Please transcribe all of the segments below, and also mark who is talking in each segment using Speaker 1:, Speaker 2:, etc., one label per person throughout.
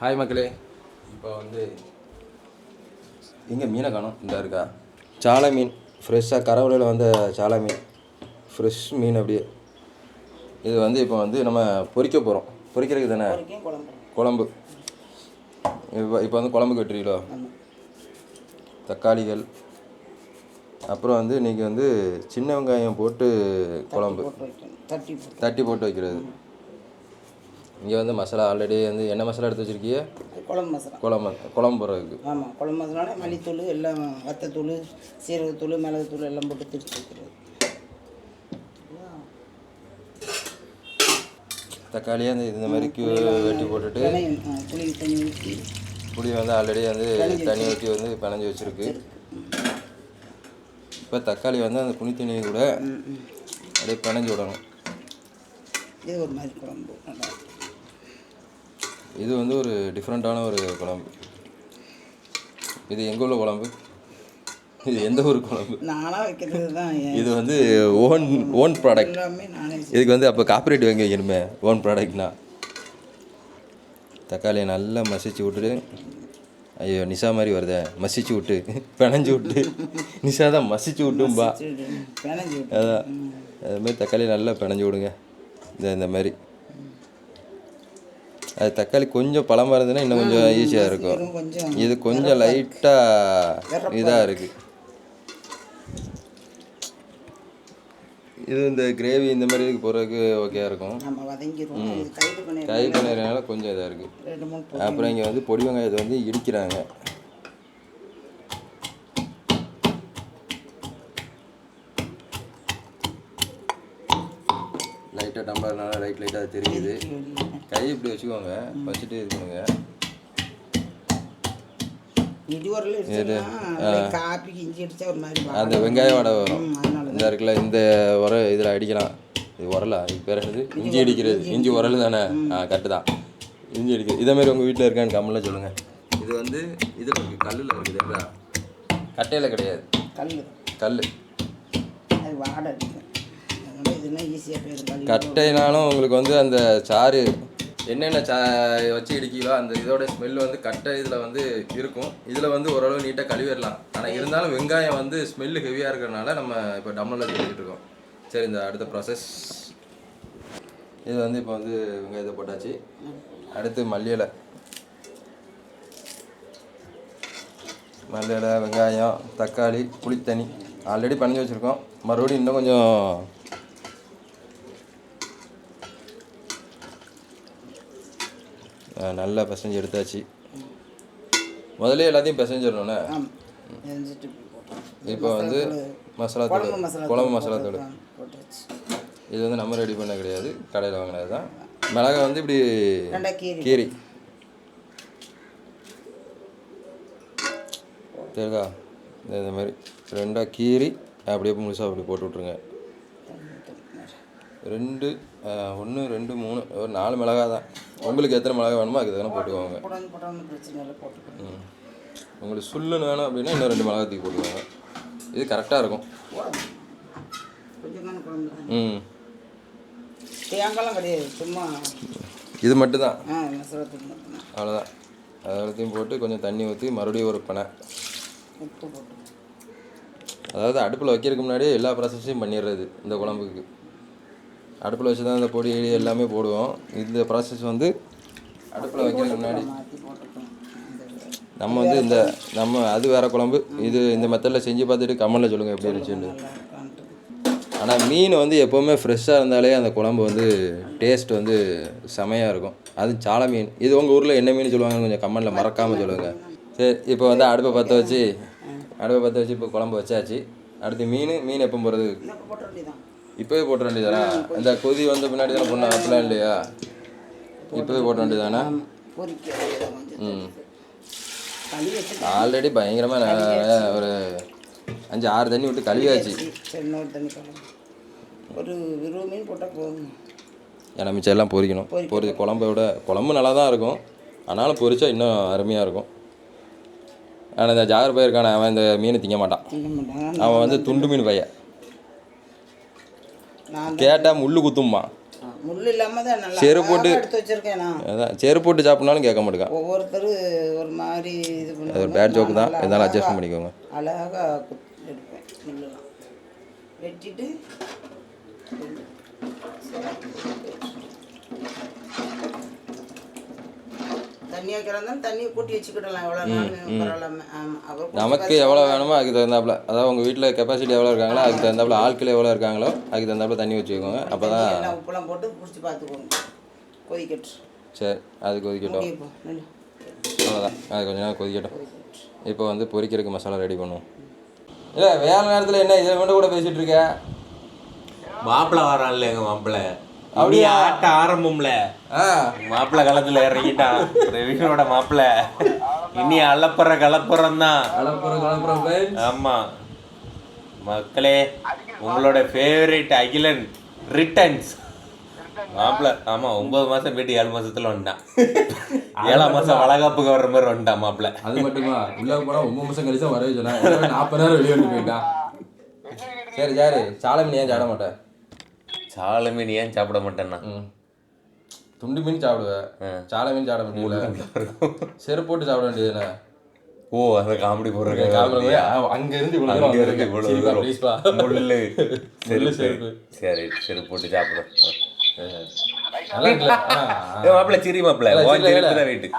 Speaker 1: Hi மக்களே. இப்போ வந்து எங்கே மீனை காணும்? இந்த இருக்கா? சாலை மீன். ஃப்ரெஷ்ஷாக கரவலையில் வந்த சாலை மீன். ஃப்ரெஷ் மீன் அப்படியே. இது வந்து இப்போ வந்து நம்ம பொரிக்க போகிறோம் பொரிக்கிறதுக்கு தானே?
Speaker 2: குழம்பு
Speaker 1: குழம்பு. இப்போ இப்போ வந்து குழம்புக்கு வெட்டுறீங்களோ
Speaker 2: ஆமாம்
Speaker 1: தக்காளிகள். அப்புறம் வந்து இன்றைக்கி வந்து சின்ன வெங்காயம் போட்டு குழம்பு.
Speaker 2: தட்டி போட்டு.
Speaker 1: வைக்கிறது. இங்கே வந்து மசாலா ஆல்ரெடி வந்து என்ன மசாலா எடுத்து வச்சுருக்கிய
Speaker 2: அது குழம்பு மசாலா.
Speaker 1: குழம்பு குழம்பு போடுறதுக்கு.
Speaker 2: ஆமாம் குழம்பு மசாலா மல்லித்தூள் எல்லாம் வத்தத்தூள் சீரகத்தூள் மிளகுத்தூள் எல்லாம் போட்டு திரிச்சு வைக்கிறது.
Speaker 1: தக்காளியை அந்த இந்த மாதிரி கியூ வெட்டி போட்டுட்டு
Speaker 2: புளி தண்ணி ஊற்றி
Speaker 1: புளி வந்து ஆல்ரெடி வந்து தண்ணி ஊற்றி வந்து பிணைஞ்சு வச்சுருக்கு. இப்போ தக்காளி வந்து அந்த புளி தண்ணி கூட. அப்படியே பிணைஞ்சு விடணும்.
Speaker 2: இது ஒரு மாதிரி குழம்பு நல்லா.
Speaker 1: இது வந்து ஒரு டிஃப்ரெண்ட்டான ஒரு குழம்பு. இது எங்கே உள்ள குழம்பு? இது எந்த ஊர் குழம்பு?
Speaker 2: நானாக வைக்கிறது தான் என்
Speaker 1: இது வந்து ஓன் ஓன் ப்ராடக்ட். இதுக்கு வந்து அப்போ காப்பிரைட் வாங்கி வைக்கணுமே ஓன் ப்ராடக்ட்னா தக்காளியை நல்லா மசிச்சு விட்டுட்டு ஐயோ நிஷா மாதிரி வருதே. மசிச்சு விட்டு. பிணைஞ்சு விட்டு. நிஷா தான் மசிச்சு விட்டும்பா. அதான். அது மாதிரி தக்காளி நல்லா பிணைஞ்சு விடுங்க. இந்த இந்த மாதிரி. அது தக்காளி கொஞ்சம் பழமாக இருந்ததுன்னா இன்னும் கொஞ்சம் ஈஸியாக இருக்கும். இது கொஞ்சம் லைட்டாக இதாக இருக்குது இது இந்த கிரேவி இந்த மாதிரி இதுக்கு போகிறதுக்கு ஓகேயா இருக்கும். கை பண்ணுறதுனால கொஞ்சம் இதாக இருக்குது அப்புறம் இங்கே வந்து பொடி வெங்காயத்தை வந்து இடிக்கிறாங்க. லைட்டாக டம்ளர்னால லைட் லைட்டாக தெரியுது. கை இப்படி வச்சுக்கோங்க. வச்சுட்டு இது பண்ணுங்க. அந்த வெங்காய வடை வரும். இந்த இருக்குல்ல இந்த உர இதில் அடிக்கலாம். இது உரலா? இது பேர் என்னது? இஞ்சி அடிக்கிறது. இஞ்சி உரல் தானே? ஆ கரெக்டு தான். இஞ்சி அடிக்கிறது. இதே மாதிரி உங்கள் வீட்டில் இருக்கான்னு கம்மலில் சொல்லுங்கள் இது வந்து இதில் இருக்குது கல்லில் இருக்குது கட்டையில் கிடையாது.
Speaker 2: கல்
Speaker 1: கல்
Speaker 2: அது வாடை. அடிக்கும் அதனால இதுனா ஈஸியாக போயிடும்
Speaker 1: கட்டைனாலும் உங்களுக்கு வந்து அந்த சாறு என்னென்ன சா வச்சு இடிக்கீங்களோ அந்த இதோட ஸ்மெல் வந்து கட்டை இதில் வந்து இருக்கும். இதில் வந்து ஓரளவு நீட்டாக கழுவிடலாம். ஆனால் இருந்தாலும் வெங்காயம் வந்து ஸ்மெல்லு ஹெவியாக இருக்கிறனால நம்ம இப்போ டம்மில் செஞ்சுட்டு இருக்கோம். சரி இந்த அடுத்த ப்ராசஸ் இது வந்து இப்போ வந்து வெங்காயத்தை போட்டாச்சு. அடுத்து மல்லி மல்லியலை வெங்காயம் தக்காளி புளித்தண்ணி. ஆல்ரெடி பண்ணி வச்சுருக்கோம். மறுபடியும் இன்னும் கொஞ்சம் நல்லா பிசைஞ்சு எடுத்தாச்சு. முதல்ல எல்லாத்தையும் பிசைஞ்சிடணுண்ணே இப்போ வந்து மசாலா தூள்
Speaker 2: குழம்பு மசாலா
Speaker 1: தூள் இது வந்து நம்ம ரெடி பண்ண கிடையாது. கடையில் வாங்கினது தான். மிளகா வந்து இப்படி
Speaker 2: கீரி
Speaker 1: தெரியுதா? இந்த மாதிரி ரெண்டாக கீரி அப்படியே முழுசாக அப்படி போட்டு விட்ருங்க ரெண்டு ஒன்று ரெண்டு மூணு ஒரு நாலு மிளகா தான். உங்களுக்கு எத்தனை மிளகா வேணுமோ அதுக்கு தானே போட்டுக்கோங்க. உங்களுக்கு சுல்லுன்னு வேணும் அப்படின்னா இன்னும் ரெண்டு மிளகா தூக்கி போட்டுக்கோங்க. இது கரெக்டாக இருக்கும். ம்.
Speaker 2: தேங்காய்லாம் கிடையாது சும்மா.
Speaker 1: இது மட்டும்தான்? அவ்வளோதான் அது எல்லாத்தையும் போட்டு கொஞ்சம் தண்ணி ஊற்றி மறுபடியும் ஒரு பனை. அதாவது அடுப்பில் வைக்கிறதுக்கு முன்னாடியே எல்லா ப்ராசஸையும் பண்ணிடுறது இந்த குழம்புக்கு. அடுப்பில் வச்சு தான் இந்த பொடி கிடி எல்லாமே போடுவோம். இந்த ப்ராசஸ் வந்து அடுப்பில் வைக்கிறதுக்கு முன்னாடி நம்ம வந்து இந்த நம்ம அது வேற குழம்பு. இது இந்த மெத்தடில் செஞ்சு பார்த்துட்டு கமலில் சொல்லுங்கள் எப்படி இருந்துச்சுன்னு. ஆனால் மீன் வந்து எப்போவுமே ஃப்ரெஷ்ஷாக இருந்தாலே அந்த குழம்பு வந்து டேஸ்ட் வந்து செமையாக இருக்கும். அது சாலை மீன். இது உங்கள் ஊரில் என்ன மீன் சொல்லுவாங்கன்னு கொஞ்சம் கம்மலில் மறக்காமல் சொல்லுங்கள் சரி இப்போ வந்து அடுப்பை பற்ற வச்சு அடுப்பை பற்ற வச்சு இப்போ குழம்பு வச்சாச்சு. அடுத்து மீன் மீன் எப்போ போகிறது இப்போவே போட்ட வேண்டியதானா இந்த கொதி வந்த பின்னாடி தானே பண்ண அப்படிலாம் இல்லையா? இப்போவே போட்ட வேண்டியதானே ம் ஆல்ரெடி பயங்கரமாக ஒரு அஞ்சு ஆறு தண்ணி விட்டு கழுவியாச்சு
Speaker 2: ஒரு மீன் போட்டால் போதும்.
Speaker 1: ஏன்னா மிச்சம் எல்லாம் பொரிக்கணும் பொரி குழம்பை விட குழம்பு நல்லா தான் இருக்கும். ஆனாலும் பொரிச்சா இன்னும் அருமையாக இருக்கும். ஆனால் இந்த ஜாகர் பையன் இருக்கானே அவன் இந்த மீன் திங்க மாட்டான். அவன் வந்து துண்டு மீன் பையன். கேட்டால் முள்ளு குத்தும்மா
Speaker 2: முள் இல்லாம தான் நல்லா
Speaker 1: செருப்பு போட்டு-
Speaker 2: எடுத்து வச்சிருக்கேன் நான்.
Speaker 1: அதான் செருப்பு போட்டு சாப்பிட்னாலும் கேட்க மாட்டேங்க
Speaker 2: ஒவ்வொருத்தர் ஒரு மாதிரி இது
Speaker 1: அது ஒரு. பேட் ஜோக்கு தான். இருந்தாலும் அட்ஜஸ்ட் பண்ணிக்கோங்க.
Speaker 2: அழகா குத்தி எடுப்பேன் முள்ளெல்லாம் வெட்டிட்டு தண்ணி வைக்கிறதா தண்ணியை கூட்டி வச்சுக்கிடலாம். எவ்வளோ நாள் பரவாயில்லாம. ஆமாம் அப்புறம்
Speaker 1: நமக்கு எவ்வளோ வேணுமோ அதுக்கு தகுந்தாப்புல. அதாவது உங்கள் வீட்டில் கெப்பாசிட்டி எவ்வளோ இருக்காங்களோ அதுக்கு தகுந்தாப்புல ஆட்கள் எவ்வளோ இருக்காங்களோ அதுக்கு தகுந்தாப்புல தண்ணி வச்சுக்கோங்க. அப்போ தான்
Speaker 2: எல்லாம் உப்புலாம் போட்டு பிடிச்சி பார்த்துக்கோங்க. கொதிக்கட்டு
Speaker 1: சரி அது கொதிக்கட்டும். அவ்வளோதான் அது கொஞ்ச நேரம் கொதிக்கட்டும். இப்போ வந்து பொரிக்கிறதுக்கு மசாலா ரெடி பண்ணுவோம். இல்லை வேலை நேரத்தில் என்ன இதை மட்டும் கூட பேசிகிட்டு இருக்க?
Speaker 3: மாப்பிள்ள வரான்ல எங்க மாப்பிள்ள.
Speaker 1: அப்படியா?
Speaker 3: ஆட்ட ஆரம்பம்ல. மாப்பிள்ள களத்துல இறங்கிட்டான் ரவினோட மாப்பிள்ள இனி அலப்புற கலப்புறம் தான்.
Speaker 1: கலப்புறம் கலப்புறம்.
Speaker 3: ஆமா. மக்களே உங்களோட ஃபேவரட் அகிலன் ரிட்டர்ன்ஸ் மாப்பிள்ள ஆமா ஒன்பது மாசம் போயிட்டு ஏழு மாசத்துல வந்துட்டான் ஏழாம் மாசம் வளகாப்புக்கு வர்ற மாதிரி வந்துட்டான் மாப்பிள்ள
Speaker 1: அது மட்டுமா? உள்ள போனா ஒன்பது மாசம் கழிச்சா வரவே சொன்னா நாற்பது நேரம் வெளியே வந்து போயிட்டான் சரி சரி சாலை மீன் ஏன் சாட மாட்டேன்
Speaker 3: சால மீன் ஏன் சாப்பிட மாட்டேன்னா?
Speaker 1: துண்டு மீன் சாப்பிடுவேன் சாலை மீன் சாப்பிட முடியல. செருப்பு போட்டு சாப்பிட வேண்டியதுதானே?
Speaker 3: ஓ அந்த காமெடி போடுறேன்
Speaker 1: காமெடி அங்க இருந்து
Speaker 3: அங்க இருந்து. முள்ளு
Speaker 1: முள்ளு
Speaker 3: செருப்பு. சரி செருப்பு போட்டு சாப்பிடும். மாப்பிள்ள சிரி மாப்பிள்ள. வெயிட்டு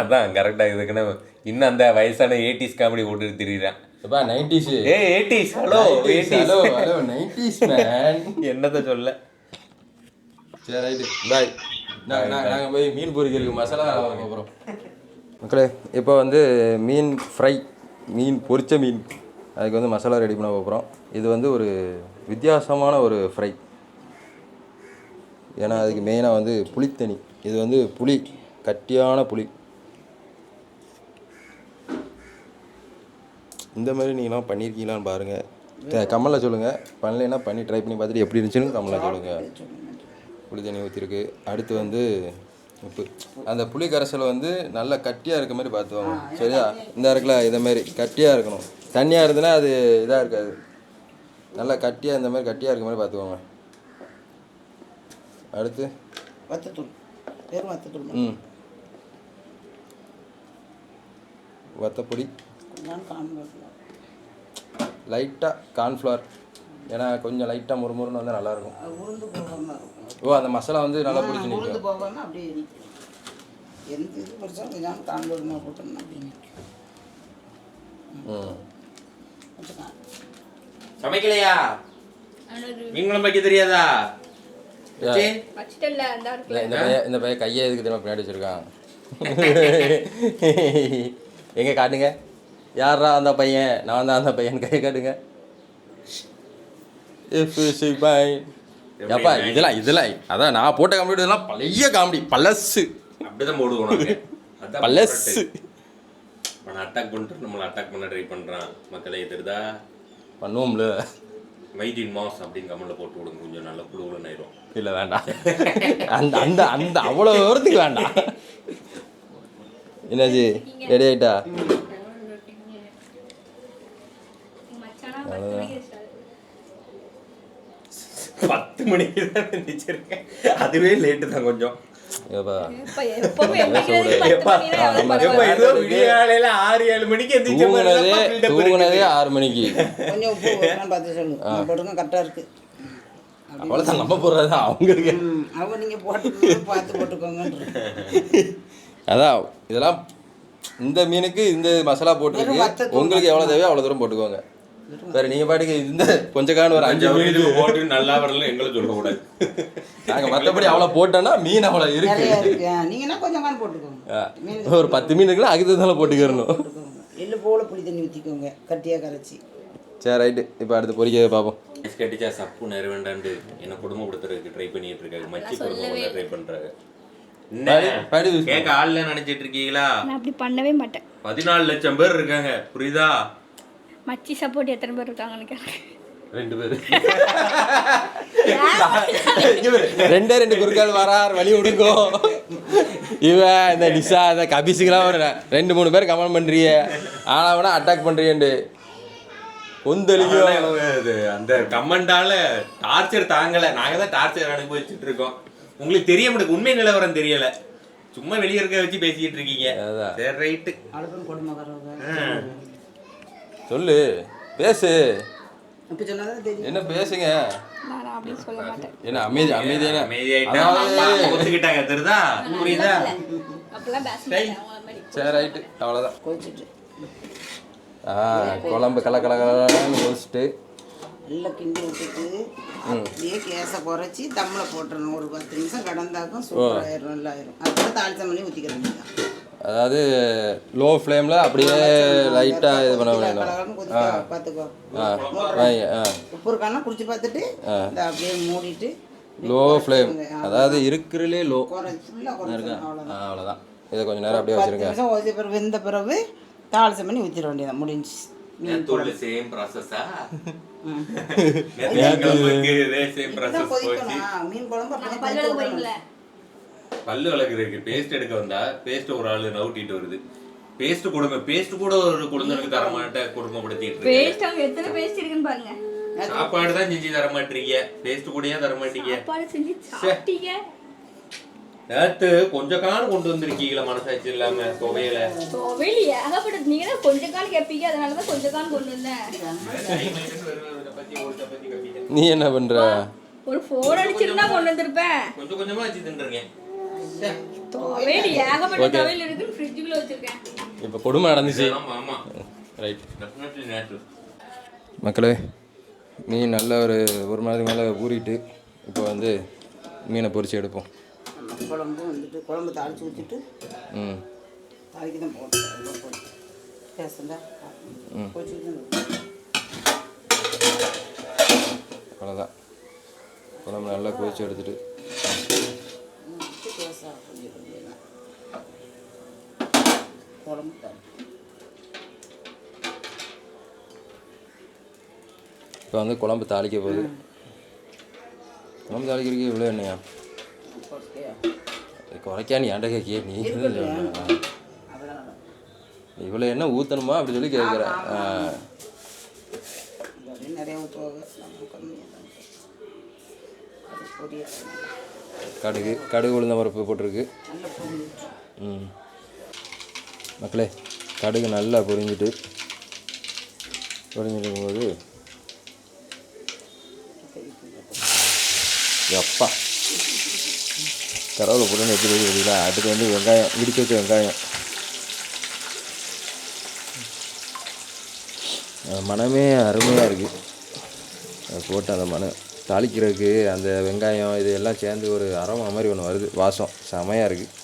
Speaker 3: அதான் கரெக்டா இதுக்குன்னு இன்னும் அந்த வயசான எயிட்டிஸ் காமெடி போட்டு திரியிறான்.
Speaker 1: எப்பா, 90s.
Speaker 3: ஏ eighties hello
Speaker 1: 90s, hello, hello, 90s man.
Speaker 3: என்னத்த சொல்ல?
Speaker 1: சரி ரைட்டு பாய் நாங்கள் போய் மீன் பொரிக்கிறதுக்கு மசாலா வாங்க போகிறோம் மக்களே இப்போ வந்து மீன் ஃப்ரை மீன் பொரிச்ச மீன். அதுக்கு வந்து மசாலா ரெடி பண்ண போகிறோம் இது வந்து ஒரு வித்தியாசமான ஒரு ஃப்ரை ஏன்னா அதுக்கு மெயினாக வந்து புளித்தண்ணி. இது வந்து புளி கட்டியான புளி. இந்த மாதிரி நீங்களாம் பண்ணியிருக்கீங்களான்னு பாருங்கள் கமலில் சொல்லுங்கள் பண்ணலைன்னா பண்ணி ட்ரை பண்ணி பார்த்துட்டு எப்படி இருந்துச்சுன்னு கமலில் சொல்லுங்கள் புளி தண்ணி ஊற்றிருக்கு அடுத்து வந்து உப்பு. அந்த புளி கரைசலை வந்து நல்லா கட்டியாக இருக்க மாதிரி பார்த்துவாங்க சரியா? இந்த இருக்குல்ல இதை மாதிரி கட்டியாக இருக்கணும். தண்ணியாக இருந்ததுன்னா அது இதாக இருக்காது. நல்லா கட்டியாக இந்த மாதிரி கட்டியாக இருக்க மாதிரி பார்த்துக்கோங்க. அடுத்து?
Speaker 2: வத்தத்தூள். வெறும் வத்தத்தூள் மட்டும்.
Speaker 1: ம். வத்தப்பொடி.
Speaker 2: கொஞ்சம் காண்போம்
Speaker 1: லைட்டாக கார்ன்ஃப்ளவர் ஏன்னா கொஞ்சம் லைட்டாக முறுமுறுன்னு வந்தால் நல்லாயிருக்கும்.
Speaker 2: உளுந்து போகாமல் இருக்கும்.
Speaker 1: ஓ அந்த மசாலா வந்து நல்லா பிடிச்சி
Speaker 2: உளுந்து போகாமல் அப்படியே நிற்கும் எந்த இது பெருசாக கொஞ்சம் காண்போமா போட்டோம்னா அப்படி நிற்கும்
Speaker 1: ம்.
Speaker 2: கொஞ்சம் கா-
Speaker 3: சமைக்கலையா நீங்களும் வைக்க தெரியாதா?
Speaker 1: இந்த பையன் இந்த பையன் கையை எதுக்கு தெரியுமா பின்னாடி வச்சிருக்கான்? எங்கே காட்டுங்க. யாரா அந்த பையன்? நான் தான் அந்த பையன். கையை காட்டுங்க. இஃப் சி பை ஏப்பா இதெல்லாம் இதெல்லாம் அதான் நான் போட்ட காமெடி இதெல்லாம் பழைய காமெடி பழசு.
Speaker 3: அப்படிதான் போடுவோம்
Speaker 1: பழசு.
Speaker 3: அவனை அட்டாக் பண்ணிட்டு நம்மளை அட்டாக் பண்ண ட்ரை பண்றான். மக்களே தெரியுதா?
Speaker 1: பண்ணுவோம்ல.
Speaker 3: மைடின் மாஸ் அப்படின்னு கமெண்ட்ல போட்டு விடுங்க. கொஞ்சம் நல்ல குழுவுல ஆயிரும்.
Speaker 1: இல்லை வேண்டாம். அந்த அந்த அந்த அவ்வளோ தூரத்துக்கு வேண்டாம். என்னாச்சு? ரெடி ஆயிட்டா
Speaker 4: மச்சானா பத்து மணிக்கு start.
Speaker 3: பத்து மணிக்கு தான் எந்திரிச்சிருக்கேன். அதுவே லேட்டு தான் கொஞ்சம். ஆறு ஏழு மணிக்கு
Speaker 1: தூங்குனதே ஆறு மணிக்கு.
Speaker 2: கொஞ்சம் பார்த்து சொல்லுங்க போட்டுங்க கரெக்டாக இருக்குது
Speaker 1: அவ்வளோதான் நம்ம போடுறது அவங்களுக்கு
Speaker 2: அவங்க நீங்கள் போட்டு பார்த்து போட்டுக்கோங்கன்ற
Speaker 1: அதான் இதெல்லாம் இந்த மீனுக்கு இந்த மசாலா போட்டுருக்கு. உங்களுக்கு எவ்வளோ தேவையோ அவ்வளோ தூரம் போட்டுக்கோங்க. வேற நீங்க பாட்டுக்கு இந்த கொஞ்ச காலம் ஒரு அஞ்சு மீன்
Speaker 3: போட்டு நல்லா வரல எங்களை சொல்லக்கூடாது
Speaker 1: நாங்க மற்றபடி அவ்வளோ போட்டோன்னா மீன் அவ்வளோ இருக்கு.
Speaker 2: நீங்கன்னா கொஞ்சம் கான் போட்டுக்கோங்க.
Speaker 1: ஒரு பத்து மீன் இருக்குன்னா அதுக்கு தகுந்தால போட்டுக்கிறணும்
Speaker 2: எள்ளு போல புளி தண்ணி ஊற்றிக்கோங்க கட்டியாக கரைச்சி.
Speaker 1: சரி ரைட்டு. இப்போ அடுத்து பொரிக்கிறத பார்ப்போம்.
Speaker 3: கட்டிச்சா சப்பு நேர வேண்டாண்டு என்ன குடும்பப்படுத்துறதுக்கு ட்ரை பண்ணிட்டு இருக்காங்க மச்சி குடும்பம் ட்ரை பண்றாங்க கேட்க ஆள்ல நினைச்சிட்டு இருக்கீங்களா?
Speaker 4: நான் அப்படி பண்ணவே மாட்டேன்.
Speaker 3: பதினாலு லட்சம் பேர் இருக்காங்க. புரியுதா?
Speaker 4: மச்சி சப்போர்ட் எத்தனை பேர் இருக்காங்கன்னு
Speaker 1: ரெண்டு பேர். ரெண்டே ரெண்டு குறுக்கால் வரார் வழி விடுங்கோ இவன் இந்த நிஷா இந்த கபிஸுக்கெல்லாம் ஒரு ரெண்டு மூணு பேர் கமெண்ட் பண்றீங்க. ஆனா அவனா அட்டாக்
Speaker 3: அதெல்லாம் இது அந்த கமெண்டால டார்ச்சர் தாங்கல. நாங்க தான் டார்ச்சர் அனுபவிச்சுட்டு இருக்கோம். உங்களுக்கு தெரிய மாட்டேங்குது. உண்மை நிலவரம் தெரியல. சும்மா வெளிய இருக்க வச்சு பேசிக்கிட்டு இருக்கீங்க.
Speaker 1: அதான்.
Speaker 3: சரி ரைட்டு
Speaker 1: சொல்லு. பேசு. என்ன பேசுங்க?
Speaker 4: நான் அப்படி சொல்ல மாட்டேன்.
Speaker 1: என்ன அமைதி அமைதியான
Speaker 3: ஒத்துக்கிட்டாங்க தெரியுதா? புரியுதா?
Speaker 1: சரி. ரைட்டு. அவ்வளோதான்
Speaker 2: கொதிச்சுட்டு
Speaker 1: ஆ குழம்பு கல கல கலன்னு கொதிச்சுட்டு
Speaker 2: நல்லா கிண்டி விட்டுட்டு அப்படியே கேஸை குறைச்சி தம்மில் போட்டுறணும் ஒரு பத்து நிமிஷம் கடந்தாக்கும் சூப்பர் ஆயிரும் நல்லா ஆயிரும் அதுக்கப்புறம் தாளிச்சம் பண்ணி ஊற்றிக்கிற வேண்டியதான்
Speaker 1: அதாவது லோ ஃப்ளேமில் அப்படியே லைட்டாக இது பண்ண வேணும்
Speaker 2: பார்த்துக்கோ.
Speaker 1: ஆ. வைங்க ஆ.
Speaker 2: உப்பு குடிச்சு பார்த்துட்டு அப்படியே மூடிட்டு
Speaker 1: லோ ஃப்ளேம் அதாவது இருக்கிறதுலே லோ
Speaker 2: அவ்வளோதான்
Speaker 1: ஆ அவ்வளோதான் இதை கொஞ்சம் நேரம் அப்படியே வச்சுருங்க.
Speaker 2: கொதிச்ச பிறகு வெந்த பிறகு தாளிச்சம் பண்ணி ஊற்றிட வேண்டியதான் முடிஞ்சு
Speaker 3: சேம் ப்ராசஸா
Speaker 2: மீன் குழம்பு
Speaker 4: பல்லு
Speaker 3: வளர்க்குறதுக்கு பேஸ்ட் எடுக்க வந்தா பேஸ்ட் ஒரு ஆளு நவுட்டிட்டு வருது. பேஸ்ட் கொடுங்க. பேஸ்ட் கூட ஒரு குடும்பத்துக்கு தர மாட்டேன் குடும்பப்படுத்திட்டு
Speaker 4: பேஸ்ட் அவங்க எத்தனை பேஸ்ட் இருக்குன்னு பாருங்க.
Speaker 3: சாப்பாடு தான் செஞ்சு தர மாட்டீங்க பேஸ்ட் கூட ஏன் தர மாட்டீங்க
Speaker 4: சாப்பாடு செஞ்சு சாப்பிட்டீங்க.
Speaker 3: நேத்து கொஞ்சம் காலம் கொண்டு வந்திருக்கீங்களா மனசாட்சி இல்லாம துவையல.
Speaker 4: துவையல் ஏகப்பட்டது நீங்க தான் கொஞ்ச கால் கேட்பீங்க அதனால தான் கொஞ்ச கால் கொண்டு வந்தேன்.
Speaker 1: நீ என்ன பண்ணுற
Speaker 4: ஒரு ஃபோன் அடிச்சிருந்தா கொண்டு வந்திருப்பேன்.
Speaker 3: கொஞ்சம் கொஞ்சமா வச்சு தின்றுங்க
Speaker 1: இப்போ கொடுமை நடந்துச்சு.
Speaker 3: ஆமா ஆமா.
Speaker 1: ரைட் மக்களே மீன் நல்ல ஒரு ஒரு மணி நேரத்துக்கு மேலே ஊறிட்டு இப்போ வந்து மீனை பொரிச்சு எடுப்போம்.
Speaker 2: குழம்பு வந்துட்டு குழம்பு தாளிச்சு ஊற்றிட்டு
Speaker 1: ம்.
Speaker 2: தாளிக்கு தான் போட்டேன் பேசுண்டா கொதிச்சுட்டு
Speaker 1: அவ்வளோதான் குழம்பு நல்லா கொதிச்சு எடுத்துட்டு
Speaker 2: பேசா கொஞ்சம் கொஞ்சம் குழம்பு தாளி
Speaker 1: இப்போ வந்து குழம்பு தாளிக்க போகுது. குழம்பு தாளிக்கிறதுக்கு இவ்வளோ எண்ணெயா? குறைக்கா நீ ஏன்டா கேக்கிய நீ இவ்வளோ எண்ணெய்? ஊற்றணுமா அப்படி சொல்லி கேட்குற. கடுகு கடுகு உளுந்த பருப்பு போட்டிருக்கு. ம். மக்களே கடுகு நல்லா பொரிஞ்சிட்டு பொரிஞ்சிட்டு இருக்கும்போது எப்பா கரவில் போட்டு எப்படி தெரியுதா அடுத்து வந்து வெங்காயம் இடிக்க வச்ச வெங்காயம். மனமே அருமையாக இருக்குது அது போட்டு அந்த மனம் தாளிக்கிறதுக்கு அந்த வெங்காயம் இது எல்லாம் சேர்ந்து ஒரு அரோமா மாதிரி ஒன்று வருது வாசம். செமையாக இருக்குது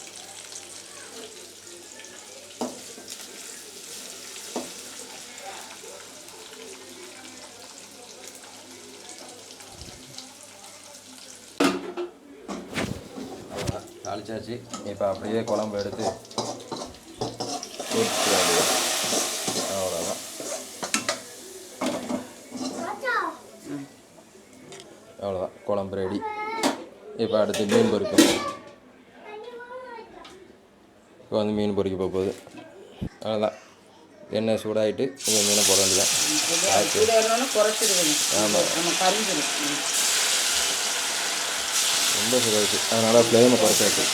Speaker 1: அவ்வளோதான் இப்போ அப்படியே குழம்பு எடுத்து வேண்டியது. அவ்வளோதான் அவ்வளோதான் குழம்பு ரெடி இப்போ அடுத்து மீன் பொரிக்கணும் இப்போ வந்து மீன் பொரிக்க போக போகுது. அவ்வளோதான் எண்ணெய் சூடாயிட்டு இந்த மீனை போட வேண்டியதான்
Speaker 2: ஆமாம்.
Speaker 1: ரொம்ப சூடாயிடுச்சு. அதனால் ஃப்ளேமை குறைச்சாச்சு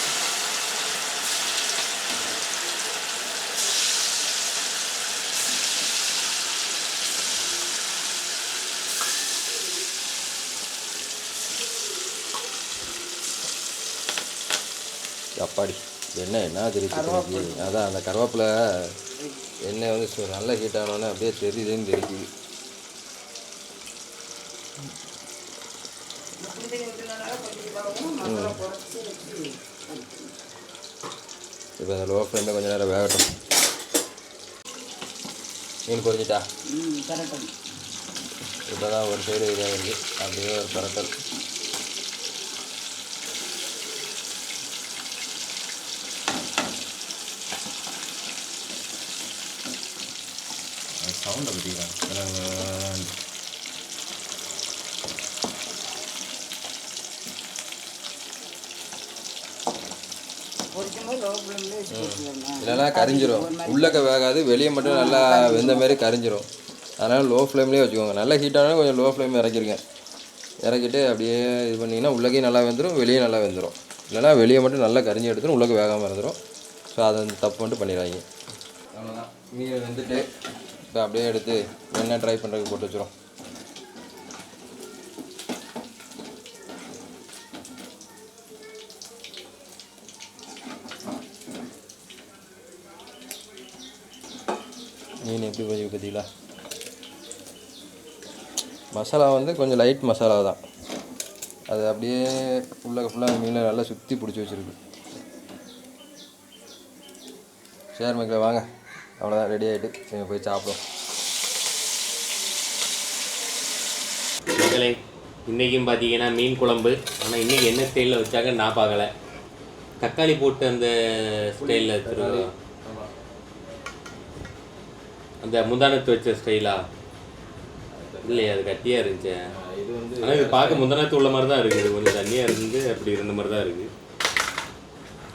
Speaker 1: அப்பாடி எண்ணெய் என்ன தெரியுது அதான் அந்த கருவேப்பிலை எண்ணெய் வந்து நல்லா ஹீட் ஆனோடனே அப்படியே தெரியுதுன்னு
Speaker 2: வச்சு
Speaker 1: இப்போ அந்த லோ ஃப்ளேமில் கொஞ்சம் நேரம் வேகட்டும். மீன்
Speaker 2: கரெக்டாக
Speaker 1: இப்போ தான் ஒரு சைடு இதாக இருக்குது அப்படியே ஒரு பரட்டல். இல்லைன்னா கரிஞ்சிரும். உள்ளக்க வேகாது வெளியே மட்டும் நல்லா வெந்த மாதிரி கரிஞ்சிரும். அதனால் லோ ஃப்ளேம்லேயே வச்சுக்கோங்க. நல்லா ஹீட் ஆனால் கொஞ்சம் லோ ஃப்ளேம் இறக்கிருங்க. இறக்கிட்டு அப்படியே இது பண்ணிங்கன்னா உள்ளக்கே நல்லா வெந்துடும் வெளியே நல்லா வெந்துடும் இல்லைனா வெளியே மட்டும் நல்லா கரிஞ்சு எடுத்துடும் உள்ளக்க வேகாமல் இருந்துடும் ஸோ அதை வந்து தப்பு மட்டும் பண்ணிடுறாங்க அவ்வளோதான் மீன் வெந்துட்டு இப்போ அப்படியே எடுத்து என்ன ட்ரை பண்ணுறதுக்கு போட்டு வச்சுரும். மீன் எப்படி பதிவு பார்த்தீங்களா மசாலா வந்து கொஞ்சம் லைட் மசாலா தான். அது அப்படியே ஃபுல்லாக ஃபுல்லாக மீனில் நல்லா சுற்றி பிடிச்சி வச்சுருக்கு. சேர் மக்களே வாங்க. அவ்வளோதான் ரெடி ஆகிட்டு நீங்கள் போய் சாப்பிடும்
Speaker 3: மக்களே இன்றைக்கும் பார்த்தீங்கன்னா மீன் குழம்பு. ஆனால் இன்றைக்கி என்ன ஸ்டைலில் வச்சாங்க நான் பார்க்கலை. தக்காளி போட்டு அந்த ஸ்டைலில் வச்சுருக்கோம் அந்த முந்தானத்து வச்ச ஸ்டைலா இல்லையா அது கட்டியாக இருந்துச்சு.
Speaker 1: இது வந்து
Speaker 3: ஆனால் இது பார்க்க முந்தானத்து உள்ள மாதிரி தான் இருக்குது கொஞ்சம் தண்ணியாக இருந்து அப்படி இருந்த மாதிரி தான் இருக்குது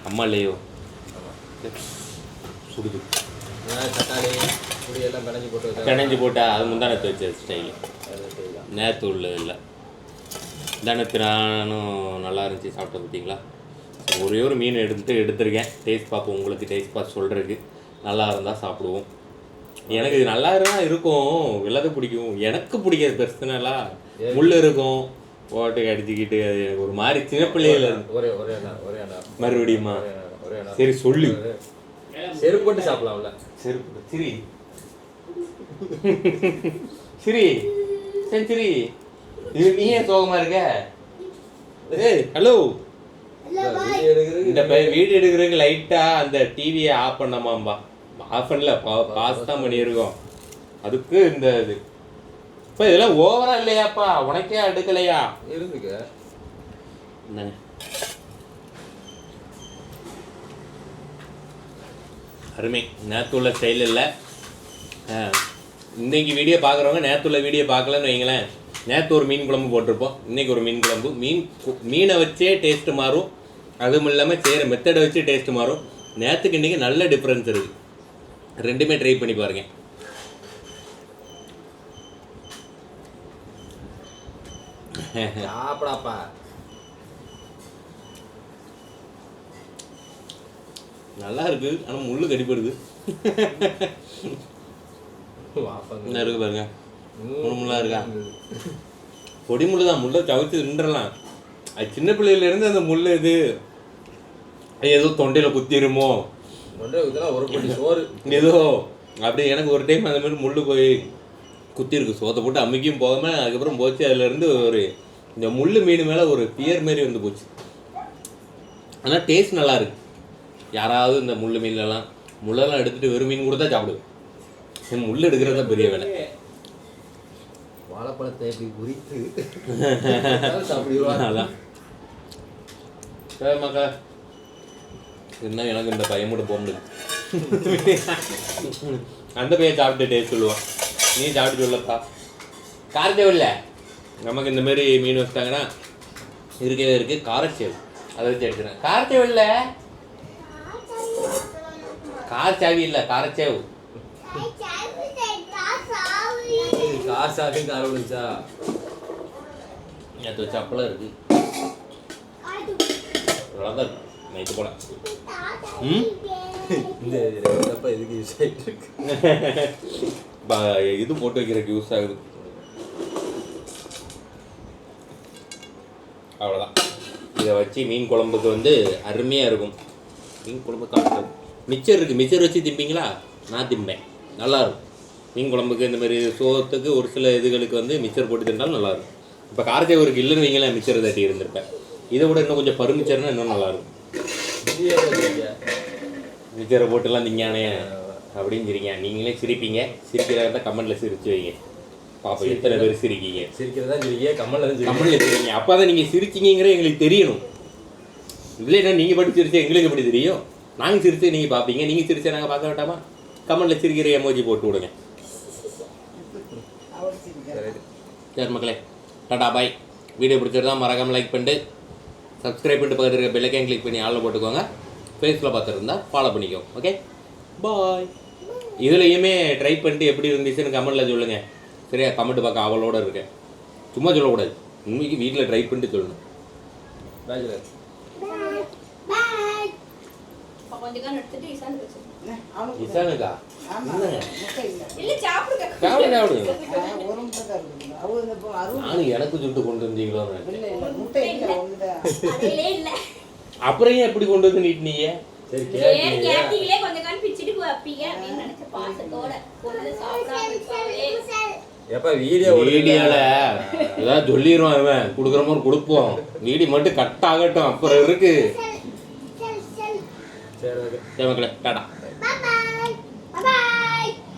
Speaker 3: அம்மா இல்லையோ? சுடுது.
Speaker 1: தக்காளி புளி எல்லாம் பிணைஞ்சு போட்டு வச்சா
Speaker 3: கிணஞ்சி போட்டா அது முந்தானத்து வச்ச ஸ்டைல் நேற்று உள்ளது இல்லை. தானத்து நானும் நல்லா இருந்துச்சு சாப்பிட்ட பார்த்தீங்களா? ஒரே ஒரு மீன் எடுத்து எடுத்திருக்கேன். டேஸ்ட் பார்ப்போம் உங்களுக்கு டேஸ்ட் பார்த்து சொல்கிறதுக்கு நல்லா இருந்தால் சாப்பிடுவோம். எனக்கு இது நல்லா இருந்தால் இருக்கும். எல்லாத்துக்கும் பிடிக்கும். எனக்கு பிடிக்காது பர்சனலாக முள் இருக்கும். போட்டு அடிச்சுக்கிட்டு அது எனக்கு ஒரு மாதிரி சின்ன பிள்ளையில இருந்து.
Speaker 1: ஒரே ஒரே ஒரே
Speaker 3: மறுபடியுமா? சரி சொல்லு.
Speaker 1: செருப்பு போட்டு சாப்பிடலாம்ல.
Speaker 3: சரி சிரி. சிரி. சரி சிரி. இது நீ ஏன் சோகமா இருக்க? ஏய் ஹலோ இந்த வீடியோ எடுக்கிறதுக்கு லைட்டா அந்த டிவியை ஆஃப் பண்ணமாம்பா. ஆஃப் பண்ணல பாஸ் தான் பண்ணியிருக்கோம் அதுக்கு இந்த இது. இப்போ இதெல்லாம் ஓவரா இல்லையாப்பா? உனக்கே அடுக்கலையா?
Speaker 1: இருந்துக்க
Speaker 3: என்னங்க அருமை. நேற்றுள்ள ஸ்டைல் இல்லை. இன்னைக்கு வீடியோ பார்க்குறவங்க நேற்றுள்ள வீடியோ பார்க்கலன்னு வைங்களேன். நேற்று ஒரு மீன் குழம்பு போட்டிருப்போம். இன்னைக்கு ஒரு மீன் குழம்பு. மீன் மீனை வச்சே டேஸ்ட்டு மாறும். அதுவும் இல்லாமல் செய்கிற மெத்தடை வச்சு டேஸ்ட்டு மாறும். நேற்றுக்கு இன்றைக்கி நல்ல டிஃப்ரென்ஸ் இருக்குது ரெண்டுமே ட்ரை பண்ணி பாருங்க.
Speaker 1: சாப்பிடாப்பா.
Speaker 3: நல்லா இருக்கு ஆனால் முள்ளு கடிப்படுது என்ன இருக்கு பாருங்க. முள்ளு முள்ளா இருக்கா? பொடி முள்ளு தான் முள்ளை தவிர்த்து நின்றலாம் அது சின்ன பிள்ளையில இருந்து அந்த முள்ளு இது. ஏதோ தொண்டையில குத்திருமோ? ஏதோ அப்படி எனக்கு ஒரு டைம் அந்த மாதிரி முள்ளு போய் குத்திருக்கு சோத்தை போட்டு அமுக்கியும் போகாம அதுக்கப்புறம் போச்சு. அதுல இருந்து ஒரு இந்த முள்ளு மீன் மேல ஒரு பியர் மாதிரி வந்து போச்சு. ஆனால் டேஸ்ட் நல்லா இருக்கு. யாராவது இந்த முள்ளு மீன்லலாம் முள்ளெல்லாம் எடுத்துட்டு வெறும் மீன் கூட தான் சாப்பிடுவேன் முள் எடுக்கிறது தான் பெரிய வேலை.
Speaker 1: வாழைப்பழத்தை இப்படி உரித்து சாப்பிடுவா
Speaker 3: அதான். சரி மக்கா என்ன எனக்கு இந்த பையன் கூட போக முடியல அந்த பையன் சாப்பிட்டு டேஸ்ட் சொல்லுவான். நீ சாப்பிட்டு சொல்லப்பா. காரத்தேவை இல்லை நமக்கு இந்த மாதிரி மீன் வச்சிட்டாங்கன்னா இருக்கவே இருக்கு. காரச்சேவு அதை வச்சு எடுத்துறேன் காரத்தேவை இல்லை கார் சாவி இல்லை காரச்சேவு
Speaker 1: கார விழுச்சா
Speaker 3: நேற்று வச்ச அப்பளம் இருக்கு. அவ்வளோதான் இருக்கு நைட்டு போல. ம்?
Speaker 1: இந்த ரெண்டப்ப எதுக்கு யூஸ் ஆகிட்டு இருக்கு?
Speaker 3: ப- இது போட்டு வைக்கிறதுக்கு யூஸ் ஆகுது. அவ்வளோதான் இதை வச்சு மீன் குழம்புக்கு வந்து அருமையாக இருக்கும். மீன் குழம்பு காட்டு மிச்சர் இருக்குது மிச்சர் வச்சு திம்பிங்களா? நான் திம்பேன். நல்லா இருக்கும். மீன் குழம்புக்கு இந்த மாதிரி சோத்துக்கு ஒரு சில இதுகளுக்கு வந்து மிச்சர் போட்டு தின்றாலும் நல்லா இருக்கும். இப்போ காரத்தேவருக்கு இல்லைன்னு வைங்களேன் மிச்சர் தட்டி இருந்திருப்பேன். இதை விட இன்னும் கொஞ்சம் பருமிச்சர்னா இன்னும் நல்லா மிச்சரை போட்டுலாம் திங்கானே அப்படின்னு சிரிங்க நீங்களே சிரிப்பீங்க. சிரிக்கிறதா கமெண்ட்ல சிரிச்சு வைங்க. பாப்போம் எத்தனை பேர் சிரிக்கீங்க?
Speaker 1: சிரிக்கிறதா சரிங்க கம்மல்ல தான்
Speaker 3: கமெண்ட்ல சிரிங்க அப்போ தான் நீங்கள் சிரிச்சிங்கிற எங்களுக்கு தெரியணும் இல்லைன்னா நீங்கள் பட்டு சிரிச்சா எங்களுக்கு எப்படி தெரியும்? நாங்கள் சிரிச்சு நீங்கள் பார்ப்பீங்க நீங்கள் சிரிச்சா நாங்கள் பார்க்க வேண்டாமா கமெண்ட்ல சிரிக்கிற எமோஜி போட்டு விடுங்க. சரி மக்களே டாடா பாய். வீடியோ பிடிச்சிருந்தா மறக்காம லைக் பண்ணிட்டு சப்ஸ்கிரைப் பண்ணிட்டு பக்கத்தில் இருக்க பெல்லைக்கேன் கிளிக் பண்ணி ஆளில் போட்டுக்கோங்க. ஃபேஸில் பார்த்துருந்தா ஃபாலோ பண்ணிக்கோ ஓகே பாய் இதுலையுமே ட்ரை பண்ணிட்டு எப்படி இருந்துச்சுன்னு கமெண்ட்டில் சொல்லுங்கள் சரியா? கமெண்ட் பார்க்க அவளோட இருக்கேன். சும்மா சொல்லக்கூடாது. உண்மைக்கு வீட்டில் ட்ரை பண்ணிட்டு சொல்லணும்.
Speaker 1: பேச்சுலர்
Speaker 4: கொஞ்ச எடுத்துட்டு வச்சிருக்கேன்.
Speaker 3: இசானுக்கா?
Speaker 2: இல்லை.
Speaker 4: சாப்பிடுங்க.
Speaker 3: சாப்பிடுங்க
Speaker 2: ஒரு முட்டை தான் இருக்குது அவங்க
Speaker 3: நானும் எனக்கு சுட்டு கொண்டு.
Speaker 2: இல்லை இல்லை முட்டை இல்லை
Speaker 4: இல்ல
Speaker 3: அப்புறம் ஏன் எப்படி கொண்டு வந்து நீட்டினீங்க?
Speaker 1: சரி
Speaker 4: கேட்டீங்களே கொஞ்ச கான் பிச்சிட்டு வைப்பீங்க அப்படின்னு நினைச்ச பாசத்தோட பொண்ணு சாப்பிடாம இருப்பாங்களே.
Speaker 1: எப்ப வீடியோ
Speaker 3: வீடியோல ஏதாவது சொல்லிடுவான் இவன். கொடுக்குற மாதிரி கொடுப்போம். வீடியோ மட்டும் கட் ஆகட்டும். அப்புறம் இருக்கு.
Speaker 1: சரி ஓகே
Speaker 3: சரி மக்களே டாடா.